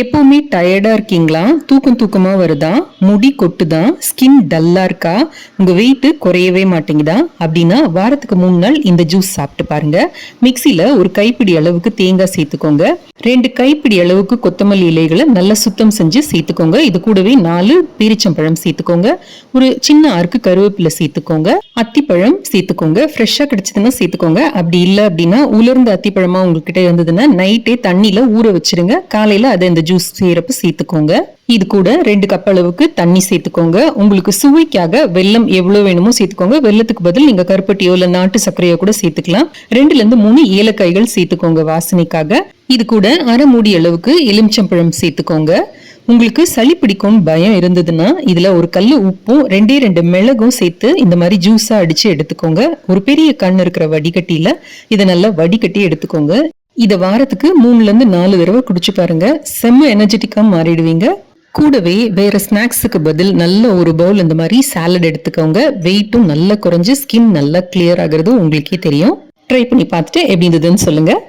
எப்பவுமே டயர்டா இருக்கீங்களா? தூக்கம் தூக்கமா வருதா? முடி கொட்டுதா? ஸ்கின் டல்லா இருக்கா? உங்க வெயிட் குறையவே மாட்டேங்குதா? அப்படின்னா வாரத்துக்கு மூணு நாள் இந்த ஜூஸ் சாப்பிட்டு பாருங்க. மிக்சியில ஒரு கைப்பிடி அளவுக்கு தேங்காய் சேர்த்துக்கோங்க. ரெண்டு கைப்பிடி அளவுக்கு கொத்தமல்லி இலைகளை நல்லா சுத்தம் செஞ்சு சேர்த்துக்கோங்க. இது கூடவே நாலு பேரிச்சம்பழம் சேர்த்துக்கோங்க. ஒரு சின்ன ஆறுக்கு கருவேப்பிலை சேர்த்துக்கோங்க. அத்திப்பழம் சேர்த்துக்கோங்க. ஃப்ரெஷ்ஷாக கிடைச்சதுன்னா சேர்த்துக்கோங்க. அப்படி இல்லை அப்படின்னா உலர்ந்த அத்திப்பழமா உங்ககிட்ட இருந்ததுன்னா நைட்டே தண்ணியில் ஊற வச்சிருங்க. காலையில் அதை இந்த ஜூஸ் செய்யறப்ப சேர்த்துக்கோங்க. இது கூட ரெண்டு கப் அளவுக்கு தண்ணி சேர்த்துக்கோங்க. உங்களுக்கு சுவைக்காக வெல்லம் எவ்வளவு வேணுமோ சேர்த்துக்கோங்க. வெல்லத்துக்கு பதில் நீங்க கருப்பட்டியோ இல்ல நாட்டு சர்க்கரையோ கூட சேர்த்துக்கலாம். ரெண்டுல இருந்து மூணு ஏலக்காய்கள் சேர்த்துக்கோங்க வாசனைக்காக. இது கூட அரை மூடி அளவுக்கு எலுமிச்சம்பழம் சேர்த்துக்கோங்க. உங்களுக்கு சளி பிடிக்கும் பயம் இருந்ததுன்னா இதுல ஒரு கல் உப்பும் ரெண்டே ரெண்டு மிளகும் சேர்த்து இந்த மாதிரி ஜூஸா அடிச்சு எடுத்துக்கோங்க. ஒரு பெரிய கண் இருக்கிற வடிகட்டியில இதை நல்லா வடிகட்டி எடுத்துக்கோங்க. இதை வாரத்துக்கு மூணுலேருந்து நாலு தடவை குடிச்சு பாருங்க. செம்ம எனர்ஜெட்டிக்காக மாறிடுவீங்க. கூடவே வேற ஸ்நாக்ஸுக்கு பதில் நல்ல ஒரு பவுல் இந்த மாதிரி சாலட் எடுத்துக்கோங்க. வெயிட்டும் நல்லா குறைஞ்சு ஸ்கின் நல்லா கிளியர் ஆகிறது உங்களுக்கே தெரியும். ட்ரை பண்ணி பார்த்துட்டு எப்படி இருந்ததுன்னு சொல்லுங்கள்